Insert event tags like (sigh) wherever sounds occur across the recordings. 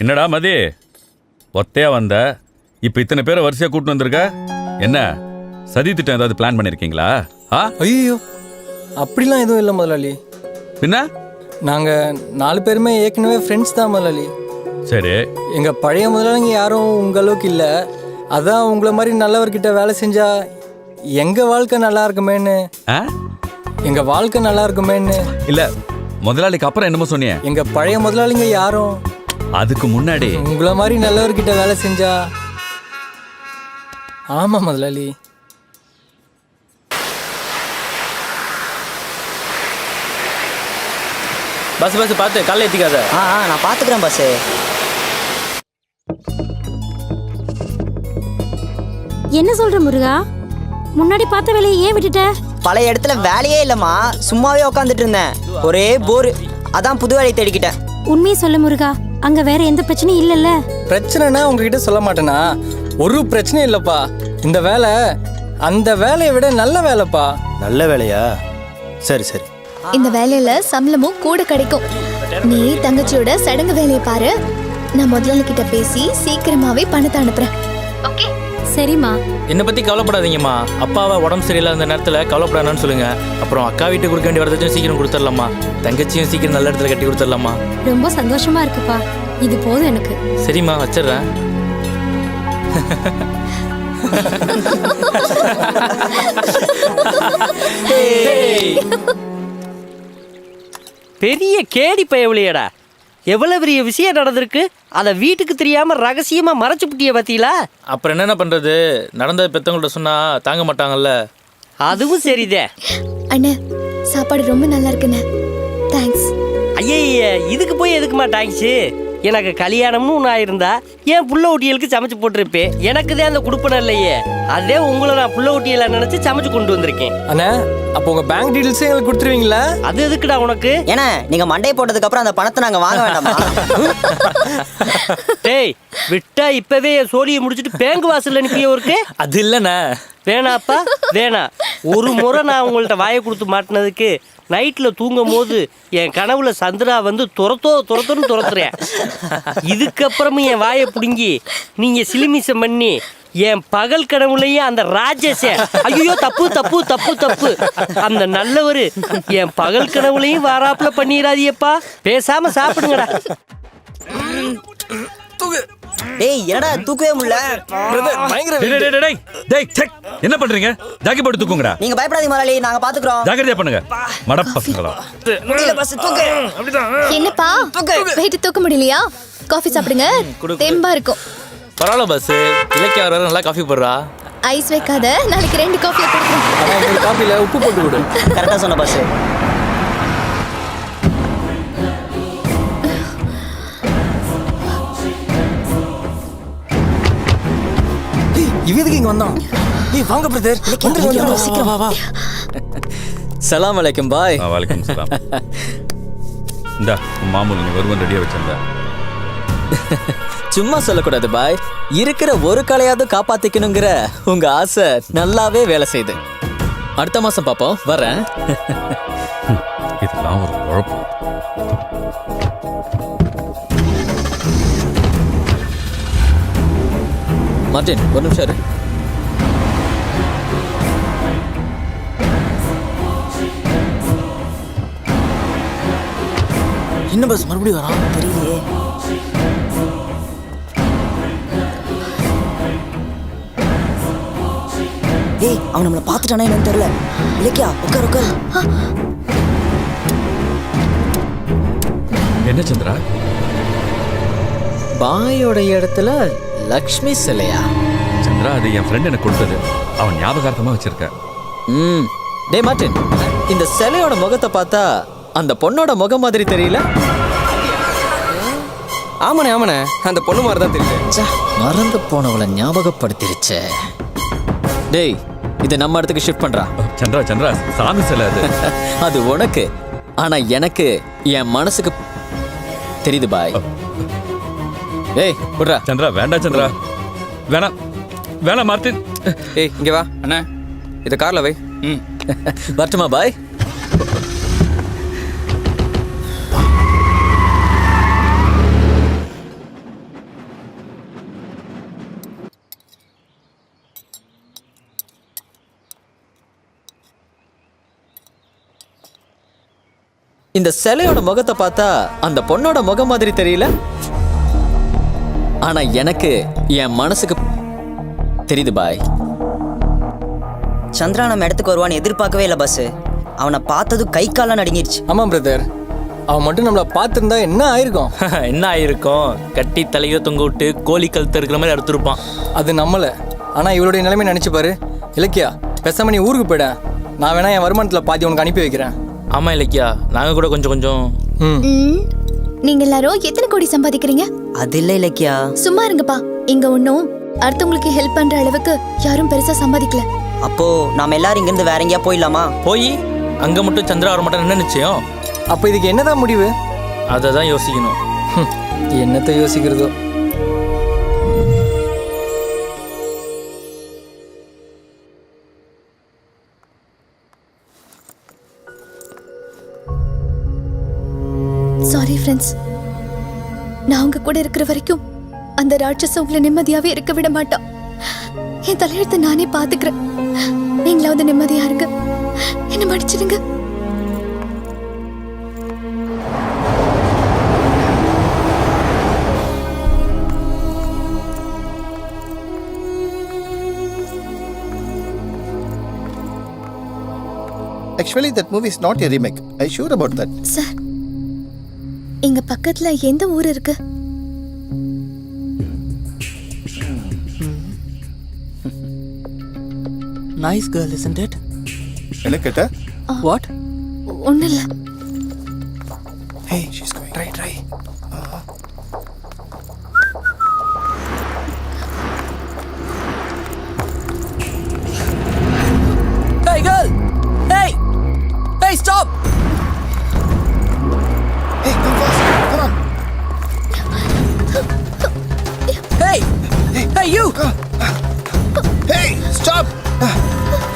என்னடா மதி? ஒத்தையா வந்த? இப்போ இத்தனை பேரை வரிசையா கூட்டிட்டு வந்திருக்க? என்ன? சதி திட்டம் ஏதாவது பிளான் பண்ணிருக்கீங்களா? ஆ? ஐயோ அப்படிலாம் எதுவும் இல்லை முதலாளி. பின்ன? நாங்கள் நாலு பேருமே ஏற்கனவே ஃப்ரெண்ட்ஸ் தான் முதலாளி. சரி. எங்கள் பழைய முதலாளிங்க யாரும் உங்கள் அளவுக்கு இல்லை. அதான் உங்களை மாதிரி நல்லவர்கிட்ட வேலை செஞ்சா எங்கள் வாழ்க்கை நல்லா இருக்குமேன்னு. ஆ? எங்கள் வாழ்க்கை நல்லா இருக்குமேன்னு. இல்ல முதலாளிக்கு அப்புறம் என்னமோ சொன்னியே. எங்கள் பழைய முதலாளிங்க யாரும் அதுக்கு முன்னாடி. உங்களை மாதிரி நல்லவர்கிட்ட வேலை செஞ்சா ஆமாம் முதலாளி. பஸ் பஸ் பார்த்து காலைல ஏற்றிக்காத ஆ ஆ நான் பார்த்துக்கிறேன் பஸ்ஸு என்ன சொல்ற முருகா? முன்னாடி பார்த்த வேலையை ஏன் விட்டுட்ட? பழைய இடத்துல வேலையே இல்லைம்மா. சும்மாவே உட்காந்துட்டு இருந்தேன். ஒரே போர் அதான் புது வேலையை தேடிக்கிட்டேன். உண்மையை சொல்ல முருகா. அங்க வேற எந்த பிரச்சனையும் இல்லல்ல? பிரச்சனைனா உங்ககிட்ட சொல்ல மாட்டேனா? ஒரு பிரச்சனையும் இல்லைப்பா. இந்த வேலை அந்த வேலையை விட நல்ல வேலைப்பா. நல்ல வேலையா? சரி சரி. இந்த வேலையில சம்பளமும் கூட கிடைக்கும். நீ தங்கச்சியோட சடங்கு வேலையை பாரு. நான் முதலாளி கிட்ட பேசி சீக்கிரமாவே பணத்தை அனுப்புறேன். ஓகே. சரிம்மா. என்னை பற்றி கவலைப்படாதீங்கம்மா. அப்பாவை உடம்பு சரியில்லாத நேரத்தில் கவலைப்படாதான்னு சொல்லுங்க. அப்புறம் அக்கா வீட்டுக்கு கொடுக்க வேண்டிய வரதட்சணையும் சீக்கிரம் கொடுத்துடலாமா தங்கச்சியும் சீக்கிரம் நல்ல இடத்துல கட்டி கொடுத்துடலாமா ரொம்ப சந்தோஷமா இருக்குப்பா. இது போதும் எனக்கு. சரிம்மா வச்சிடுறேன். (laughs) (laughs) பெரிய கேடி பயவலியடா எவ்வளவு பெரிய விஷயம் நடந்திருக்கு? அதை வீட்டுக்கு தெரியாம ரகசியமா மறைச்சு புட்டிய பத்தியில அப்புறம் என்னென்ன பண்ணுறது நடந்த பெத்தவங்கள்ட்ட சொன்னால் தாங்க மாட்டாங்கல்ல? அதுவும் சரிதே. அண்ணே சாப்பாடு ரொம்ப நல்லா இருக்குண்ணே. தேங்க்ஸ் ஐயய்ய இதுக்கு போய் எதுக்குமா டாக்ஸி எனக்கு கல்யாணம்னு ஒன்று ஆயிருந்தா என் புள்ள ஊட்டியலுக்கு சமைச்சு போட்டிருப்பேன். எனக்கு தான் அந்த குடுப்பனம் இல்லையே. அதே உங்களை நான் புள்ள ஊட்டியல நினைச்சு சமைச்சு கொண்டு வந்திருக்கேன். அண்ணா அப்போ உங்கள் பேங்க் டீட்டெயில்ஸ் எங்களுக்கு கொடுத்துருவீங்களா? அது எதுக்குடா உனக்கு? ஏன்னா நீங்க மண்டையை போட்டதுக்கு அப்புறம் அந்த பணத்தை நாங்க வாங்க வேண்டாமா? டேய் விட்டா இப்பவே என் சோழியை முடிச்சுட்டு பேங்க் வாசல்ல அனுப்பியவருக்கு அது இல்லைண்ணே. வேணாப்பா வேணா. ஒரு முறை நான் உங்கள்ட்ட வாயை கொடுத்து மாட்டினதுக்கு நைட்டில் தூங்கும் போது என் கனவுல சந்திரா வந்து துரத்தோ துரத்தோன்னு துரத்துறேன். இதுக்கப்புறமும் என் வாயை பிடுங்கி நீங்கள் சிலிமிசம் பண்ணி என் பகல் கனவுலையும் அந்த ராஜேஷ ஐயோ தப்பு தப்பு தப்பு தப்பு. அந்த நல்லவர் என் பகல் கனவுலையும் வாராப்புல பண்ணிடாதியப்பா பேசாம சாப்பிடுங்கடா. டேய் என்னடா தூக்கவே முடியல? பயங்கர டேய், டேய், டேய், டேய், டேய், செக். என்ன பண்றீங்க? ஜாக்கி போட்டு தூக்குங்கடா. நீங்க பயப்படாதீங்க முதலாளி நாங்க பாத்துக்கிறோம். ஜாக்கிரதையா பண்ணுங்க. மட பசங்களா முடியல பஸ் தூக்கு. என்னப்பா? வெயிட் தூக்க முடியலையா? காஃபி சாப்பிடுங்க. தெம்பா இருக்கும். பரவாயில்ல பஸ்ஸு இலக்கிய வர நல்லா காஃபி போடுறா. ஐஸ் வைக்காத நாளைக்கு ரெண்டு காஃபியை கொடுக்குறேன் ஆனால் எங்களுக்கு காப்பியில் உப்பு போட்டு கொடு. (laughs) கரெக்டா சொன்ன பஸ் இவதுக்கு இங்கே வந்தோம். ஏய் வாங்க பிரதர் சீக்கிரம் வா வா. சலாம் அலைக்கும் பாய். வலைக்கம் சலாம். இந்தா உன் மாமூல் நீ வருவன் ரெடியா வச்சிருந்தா. சும்மா சொல்லக்கூடாது பாய். இருக்கிற ஒரு கலையாவது காப்பாத்திக்கணுங்கிற உங்க ஆசை நல்லாவே வேலை செய்யுது. அடுத்த மாசம் பாப்போம். வரேன் மார்டின் ஒரு நிமிஷம் இரு என்ன பஸ் மறுபடியும் வரான்? தெரியலையே. ஏய் அவன் நம்மளை பார்த்துட்டானா என்னன்னு தெரியல. இலக்கியா உட்கார் உட்கார். என்ன சந்திரா? பாயோட இடத்துல லக்ஷ்மி சிலையா? சந்திரா அது என் ஃப்ரெண்ட் எனக்கு கொடுத்தது. அவன் ஞாபகார்த்தமா வச்சிருக்க. ம். டே மார்டின் இந்த சிலையோட முகத்தை பார்த்தா அந்த பொண்ணோட முகம் மாதிரி தெரியல? ஆமாண்ணே ஆமாண்ணே. அந்த பொண்ணு மாதிரி தான் தெரியுது. ச்சே, மறந்து போனவளை ஞாபகப்படுத்திருச்சே. டேய் இதை நம்ம இடத்துக்கு ஷிஃப்ட் பண்றா? சந்திரா சந்திரா சாமி சிலை அது. (laughs) அது உனக்கு ஆனா எனக்கு என் மனசுக்கு தெரியுது பாய். ஏய் விட்றா. சந்திரா வேண்டாம் சந்திரா. வேணாம். வேணாம் மார்த்தின் ஏய் இங்கே வா அண்ணா. இதை காரில் வை. ம். வரட்டுமா பாய்? இந்த சிலையோட முகத்தை பார்த்தா அந்த பொண்ணோட முகம் மாதிரி தெரியல. ஆனா எனக்கு என் மனசுக்கு தெரியுது பாய். சந்திரா நம்ம இடத்துக்கு வருவான்னு எதிர்பார்க்கவே இல்லை பஸ் அவனை பார்த்ததும் கை கால்லாம் நடுங்கிருச்சு. ஆமாம் பிரதர் அவன் மட்டும் நம்மளை பார்த்துருந்தா என்ன ஆயிருக்கும்? (laughs) என்ன ஆயிருக்கும்? கட்டி தலையோ தொங்க விட்டு கோழி கழுத்து இருக்கிற மாதிரி அறுத்துருப்பான். அது நம்மள. ஆனால் இவளுடைய நிலைமை நினைச்சு பாரு. இலக்கியா பேசாம நீ ஊருக்கு போயிட. நான் வேணா என் வருமானத்தில் பாதி உனக்கு அனுப்பி வைக்கிறேன். ஆமா இலக்கியா. நாங்க கூட கொஞ்சம் கொஞ்சம். ம். ம், நீங்க எல்லாரும் எத்தனை கோடி சம்பாதிக்கிறீங்க? அது இல்லை இலக்கியா. சும்மா இருங்கப்பா. இங்க ஒன்றும் அடுத்தவங்களுக்கு ஹெல்ப் பண்ற அளவுக்கு யாரும் பெருசா சம்பாதிக்கல. அப்போ நாம எல்லாரும் இங்கிருந்து வேற எங்கேயா போயிடலாமா? போய் அங்க மட்டும் சந்திரா வர மாட்டேன் என்ன நிச்சயம்? அப்போ இதுக்கு என்னதான் முடிவு? அதை தான் யோசிக்கணும். ஹம், என்னத்தை யோசிக்கிறதோ. சாரி ஃப்ரெண்ட்ஸ் நான் உங்க கூட இருக்கிற வரைக்கும் அந்த ராட்சச உங்களை நிம்மதியாவே இருக்க விட மாட்டான் என் தலையெழுத்தை நானே பாத்துக்கிறேன் நீங்களாவது நிம்மதியா இருங்க. என்ன மன்னிச்சிடுங்க. Actually, that movie is not a remake. I'm sure about that. Sir இங்க பக்கத்துல எந்த ஊர் இருக்கு? Nice girl isn't it? என்ன கேட்ட? வாட் ஒன்றும் இல்லை Hey, she's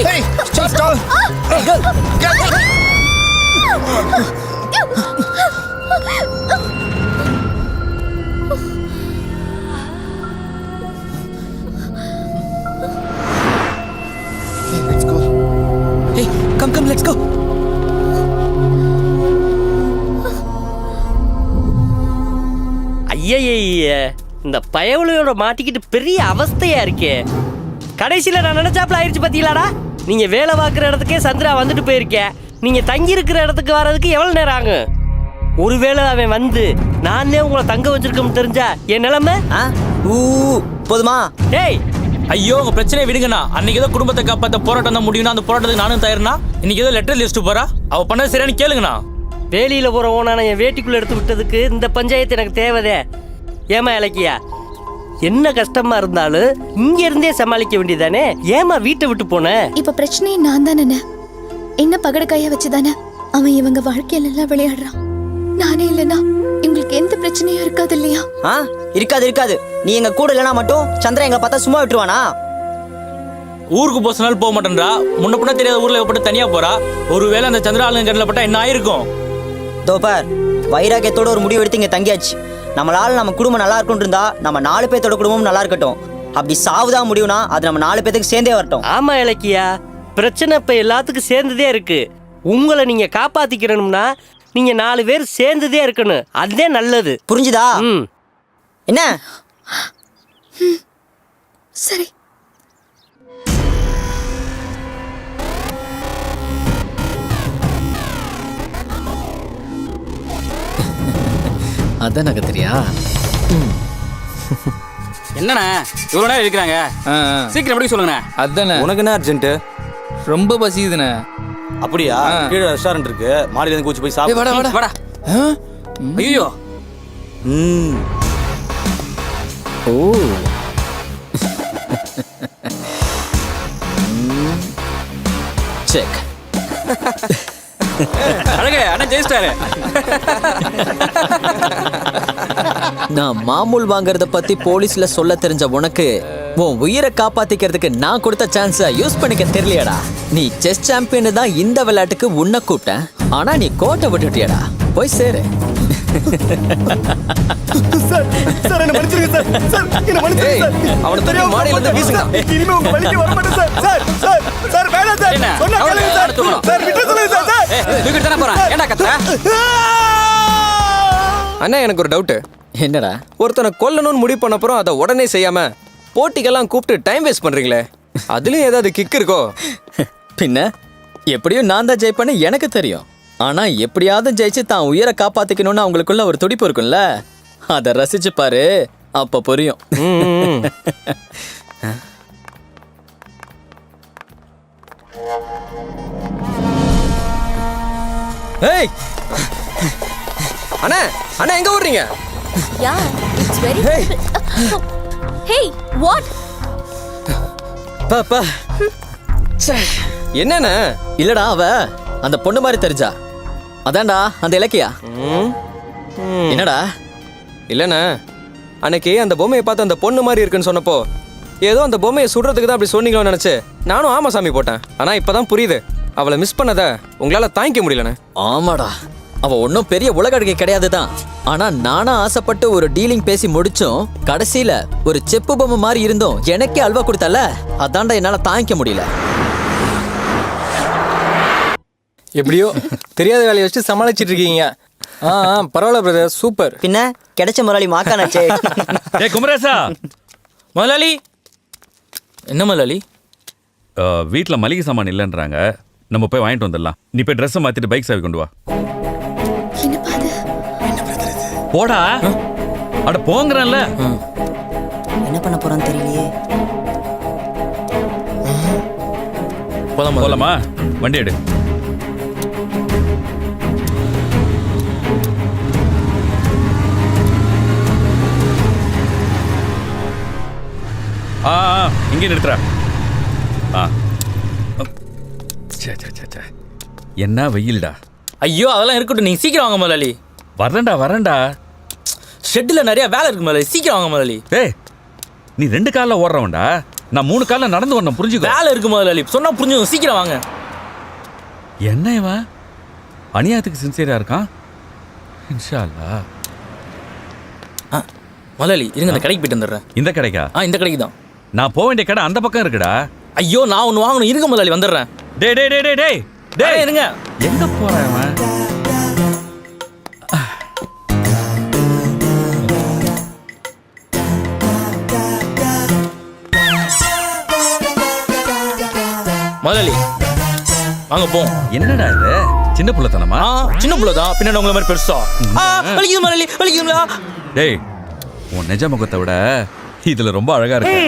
Hey! Hey, stop, stop. Hey girl! Get Hey, let's go. Hey, come come let's go. ஐயய்ய இந்த பயவுளையோட மாட்டிக்கிட்டு பெரிய அவஸ்தையா இருக்கே கடைசியில் நான் நினைச்சாப்புல ஆயிடுச்சு பார்த்தீங்களாடா நீங்க வேலை பார்க்குற இடத்துக்கே சந்திரா வந்துட்டு போயிருக்க. நீங்க தங்கி இருக்கிற இடத்துக்கு வர்றதுக்கு எவ்வளவு நேரம் ஆகும்? ஒருவேளை அவன் வந்து நானே உங்களை தங்க வச்சிருக்கோம்னு தெரிஞ்சா என் நிலைமை? ஆ? ஊ போதுமா? டேய்! ஐயோ உங்க பிரச்சனையை விடுங்கண்ணா. அன்னைக்கு ஏதோ குடும்பத்தை காப்பாத்த போராட்டம் தான் முடியும்னா அந்த போராட்டத்துக்கு நானும் தயார்னா இன்னைக்கு ஏதோ லெட்டர் லிஸ்ட் போறா. அவ பண்ணது சரியானு கேளுங்கண்ணா. வேலியில போற ஓனான என் வேட்டிக்குள்ள எடுத்து விட்டதுக்கு இந்த பஞ்சாயத்து எனக்கு தேவைதே. ஏமா இலக்கியா? என்ன கஷ்டமா இருந்தாலும் இங்க இருந்தே சமாளிக்க வேண்டியதானே ஏமா வீட்டை விட்டு போன? இப்ப பிரச்சனையே நான் தானே என்ன பகடக்காய வச்சுதானே? அவன் இவங்க வாழ்க்கையில எல்லாம் விளையாடுறான். நானே இல்லைன்னா இவங்களுக்கு எந்த பிரச்சனையும் இருக்காது இல்லையா? ஆ இருக்காது இருக்காது. நீ எங்க கூட இல்லைனா மட்டும் சந்திரா எங்களை பார்த்தா சும்மா விட்டுருவானா? ஊருக்கு போக சொன்னாலும் போக மாட்டேன்றா. முன்ன பின்ன தெரியாத ஊர்ல போட்டு தனியா போறா. ஒருவேளை அந்த சந்திரா ஆளுங்க கண்ணில் பட்டா என்ன ஆயிருக்கும்? தோ பார் வைராக்கியத்தோட ஒரு முடிவு எடுத்து இங்க தங்கியாச்சு. நம்மளால நம்ம குடும்பம் நல்லா இருக்கும்னு இருந்தா நம்ம நாலு பேர்த்தோட குடும்பமும் நல்லா இருக்கட்டும். அப்படி சாவுதான் முடியும்னா அது நம்ம நாலு பேத்துக்கு சேர்ந்தே வரட்டும். ஆமா இலக்கியா. பிரச்சனை இப்ப எல்லாத்துக்கும் சேர்ந்ததே இருக்கு. உங்களை நீங்க காப்பாத்திக்கிறணும்னா நீங்க நாலு பேர் சேர்ந்ததே இருக்கணும். அதே நல்லது. புரிஞ்சுதா? ம். என்ன? சரி. அதான் நகத்திரியா என்னண்ணே? இவ்வளோ நேரம் இருக்கிறாங்க. சீக்கிரம் எப்படி சொல்லுங்கண்ணே. அதானே. உனக்கு என்ன அர்ஜென்ட் ரொம்ப பசிக்குதுண்ணே அப்படியா? கீழே ரெஸ்டாரண்ட் இருக்கு. மாடியில இருந்து கூச்சி போய் சாப்பிடு. வாடா வாடா. வாடா. ஐயோ ம். ஓ. செக் (laughs) அண்ணன் ஜெயிச்சிட்டாரு. நான் மாமூல் வாங்குறத பத்தி போலீஸ்ல சொல்ல தெரிஞ்ச உனக்கு உன் உயிரை காப்பாத்திக்கிறதுக்கு நான் கொடுத்த சான்ஸ யூஸ் பண்ணிக்க தெரியலையாடா. நீ செஸ் சாம்பியன் தான் இந்த விளையாட்டுக்கு உன்னை கூப்பிட்டேன். ஆனா நீ கோட்டை விட்டுட்டியடா. போய் சேரு. சார் சார் என்ன மன்னிச்சிருங்க சார். சார் என்ன மன்னிச்சிருங்க சார். அவனை தூக்கி மாடியில இருந்து வீசுங்க. இனிமே உங்க வழிக்கு வர மாட்டேன் சார். சார் சார் சார் வேணாம் சார். என்ன? சொன்னா அவனை கேளுங்க சார். அவனை தூக்கணும். சார் விட்டு சொல்லுங்க சார் சார். ஏய், தூக்கிட்டு தானே போறேன்? ஏன்டா கத்துற? அண்ணா எனக்கு ஒரு டவுட்டு என்னடா? ஒருத்தனை கொல்லணும்னு முடிவு பண்ண அப்புறம் அதை உடனே செய்யாம போட்டிக்கெல்லாம் கூப்பிட்டு டைம் வேஸ்ட் பண்றீங்களே? அதுலயும் ஏதாவது கிக் இருக்கோ? பின்ன எப்படியும் நான் தான் ஜெயிப்பேன்னு எனக்கு தெரியும். ஆனா எப்படியாவது ஜெயிச்சு தான் உயிரை காப்பாத்திக்கணும்னு அவங்களுக்குள்ள ஒரு துடிப்பு இருக்கும்ல. அதை ரசிச்சு பாரு அப்ப புரியும். ஏய்! அண்ணா அண்ணா எங்க ஓடுறீங்க? Yeah it's very. Hey what பாப்பா என்னண்ணா? இல்லடா அவ அந்த பொண்ணு மாதிரி தெரிஞ்சா. அதான்டா அந்த இலக்கியா. என்னடா? இல்லண்ணா அன்னைக்கு அந்த பொம்மையை பார்த்து அந்த பொண்ணு மாதிரி இருக்குன்னு சொன்னப்போ ஏதோ அந்த பொம்மையை சுடுறதுக்கு தான் அப்படி சொன்னீங்களோன்னு நினைச்சு நானும் ஆமா சாமி போட்டேன். ஆனா இப்பதான் புரியுது. அவளை மிஸ் பண்ணத உங்களால தாங்கிக்க முடியலண்ணே. ஆமாடா. அவ ஒன்றும் பெரிய உலக அழகி கிடையாது தான் ஆனா நானா ஆசைப்பட்டு ஒரு டீலிங் பேசி முடிச்சும் கடைசியில ஒரு செப்பு பொம்மை மாதிரி இருந்தும் எனக்கே அல்வா கொடுத்தல அதான்டா என்னால தாங்கிக்க முடியல. எப்படியோ தெரியாத வேலையை வச்சு சமாளிச்சிட்டு இருக்கீங்க ஆ ஆ, பரவாயில்ல பிரதர் சூப்பர். பின்ன கிடைச்ச முதலாளி மாக்கானாச்சே ஏ குமரேசா. முதலாளி. என்ன முதலாளி? வீட்டில் மளிகை சாமான் இல்லைன்றாங்க. நம்ம போய் வாங்கிட்டு வந்துடலாம். நீ போய் ட்ரெஸ்ஸை மாற்றிட்டு பைக் சாவி கொண்டு வா. என்னப்பா அது போடா. அட போங்கிறேன்ல. என்ன பண்ண போறான்னு தெரியலையே. போலாம். போலாமா? வண்டி எடு. இங்கே நிறுத்துறா. ஆ. ச்சே, ச்சே, ச்சே. என்ன வெயில்டா. ஐயோ அதெல்லாம் இருக்கட்டும். நீங்க சீக்கிரம் வாங்க முதலாளி. வரேன்டா வரேன்டா. ஷெட்டில் நிறைய வேலை இருக்கு முதலாளி. சீக்கிரம் வாங்க முதலாளி. ஏய் நீ ரெண்டு காலில் ஓடுறவன்டா. நான் மூணு காலில் நடந்து வரணும் புரிஞ்சுக்கோ. வேலை இருக்கு முதலாளி. சொன்னா புரிஞ்சுங்க சீக்கிரம் வாங்க. என்ன இவன்? அநியாயத்துக்கு சின்சியரா இருக்கான்? இன்ஷா அல்லாஹ். முதலாளி இருங்க இந்த கடைக்கு போயிட்டு வந்துடுறேன். இந்த கடைக்கா? ஆ இந்த கடைக்கு தான். நான் போக வேண்டிய கடை அந்த பக்கம் இருக்குடா. ஐயோ நான் ஒன்று வாங்கணும். இருங்க முதலாளி வந்துடுறேன். டேய் டேய் டேய் டேய் டேய் டேய். இருங்க. எங்க போறான் அவன் முதலாளி வாங்க போம் என்னடா இது? சின்ன புள்ளத்தனமா? சின்ன புள்ள தான் பின்னாடி உங்களை மாதிரி பெருசா. வலிக்குது முதலாளி வலிக்குதுங்களா? டேய் உன் நிஜ முகத்தை விட இதுல ரொம்ப அழகா இருக்கு.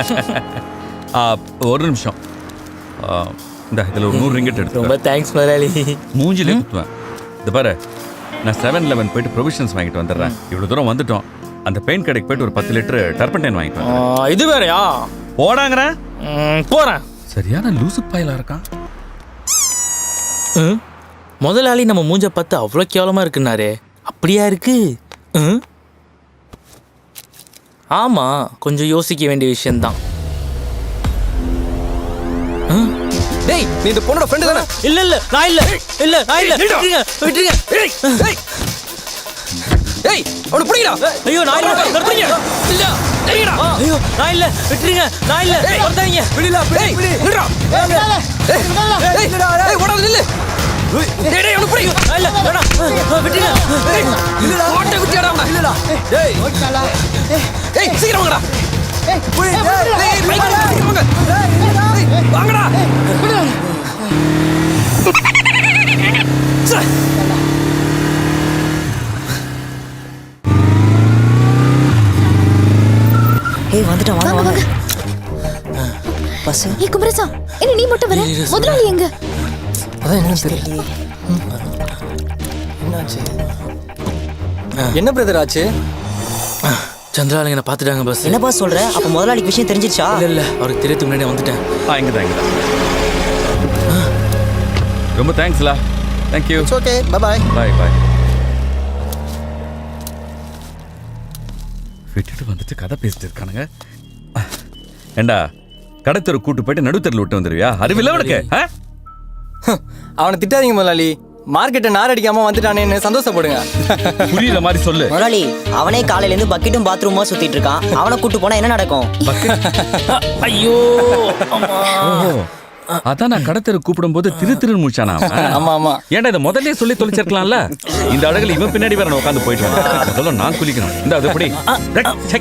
(laughs) ஒரு நிமிஷம். இந்தா இதுல ஒரு நூறு ரிங்கெட் எடுத்து ரொம்ப தேங்க்ஸ் முதலாளி மூஞ்சிலே குத்துவேன். இது பாரு நான் செவன் லெவன் போயிட்டு ப்ரொவிஷன்ஸ் வாங்கிட்டு வந்துடுறேன். இவ்வளவு தூரம் வந்துட்டோம். அந்த பெயிண்ட் கடைக்கு போயிட்டு ஒரு பத்து லிட்டர் டர்பன்டைன் வாங்கிட்டு இது வேறயா? போடாங்கிறேன் ம், போறேன். சரியான லூசு பாயிலா இருக்கான்? முதலாளி நம்ம மூஞ்ச பார்த்து அவ்வளோ கேவலமா இருக்குன்னாரே. அப்படியா இருக்கு? ம்? ஆமா கொஞ்சம் யோசிக்க வேண்டிய விஷயம்தான். டேய் நீ இந்த பொண்ணோட ஃப்ரெண்டு தானே? இல்ல இல்ல நான் இல்ல. இல்ல நான் இல்ல. விட்டுருங்க விட்டுருங்க. ஏய் அவனை பிடிக்கடா ஐயோ நான் இல்ல. நிறுத்துங்க இல்ல பிடிக்கடா ஐயோ நான் இல்ல. விட்டுருங்க நான் இல்ல. நிறுத்தாதீங்க பிடி பிடி. நில்றா. ஏய் ஏய் ஏய் ஓடாத நில்லு. டேய் பிடி. நான் இல்ல வேணாம். ஏய் இல்லடா. ஓட்ட குட்டியாடா அவனை. இல்லடா. டேய். சீக்கிரம் வாங்கடா. பைக் வாங்கடா. ஏய் வாங்க வாங்க பஸ் ஏ குமரசா என்ன நீ மட்டும் வர. முதலாளி எங்க? அதான் என்னன்னு தெரியல. என்னாச்சு? என்ன பிரதர் ஆச்சு? சந்திராலிங்க பார்த்துட்டாங்க பஸ் என்ன பாஸ் சொல்ற? அப்ப முதலாளிக்கு விஷயம் தெரிஞ்சிருச்சா? இல்ல இல்ல அவருக்கு தெரியறதுக்கு முன்னாடி வந்துட்டேன். ஆ இங்கே தான் இங்கே தான் ரொம்ப தேங்க்ஸ்லா thank you It's okay. Bye bye. Bye bye விட்டுட்டு வந்துட்டு கதை பேசிட்டு இருக்கானுங்க. ஏண்டா கடத்தெரு கூட்டு போயிட்டு நடுத்தெருல விட்டு வந்துருவியா? அறிவில்ல உனக்கு ஆ? அவனை திட்டாதீங்க முதலாளி. மார்க்கெட்டை நார் அடிக்காம வந்துட்டானேன்னு சந்தோஷப்படுங்க. புரியுற மாதிரி சொல்லு. முதலாளி அவனே காலையில இருந்து பக்கெட்டும் பாத்ரூமா சுத்திட்டு இருக்கான். அவனை கூட்டு போனா என்ன நடக்கும்? ஐயோ அதான் நான் கடத்தரு கூப்பிடும்போது திரு திருன்னு முடிச்சானா அவன்? ஆமா ஆமா. ஏன்டா இதை முதல்ல சொல்லி தொலைச்சிருக்கலாம்ல? இந்த அழகுல இவன் பின்னாடி வேற நான் உட்காந்து போயிட்டு வரேன். முதல்ல நான் குளிக்கணும். இந்த அது எப்படி? சை.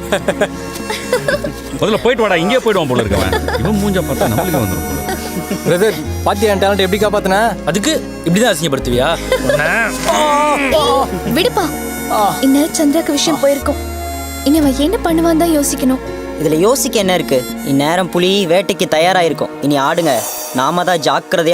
முதல்ல போயிட்டு வாடா இங்கே போயிடுவான் போல இருக்கவன் இவன் மூஞ்ச பார்த்தா நம்மளுக்கு வந்துடும் பிரதர் பாத்தியா என் டேலண்ட் எப்படி காப்பாத்தின? அதுக்கு இப்படிதான் அசிங்கப்படுத்துவியா? விடுப்பா. இந்நேரம் சந்திராக்கு விஷயம் போயிருக்கும். இனி அவன் என்ன பண்ணுவான் தான் யோசிக்கணும். இதுல யோசிக்க என்ன இருக்கு? இந்நேரம் புலி வேட்டைக்கு தயாரா இருக்கும் இனி ஆடுங்க. நாம தான் ஜாக்கிரதையா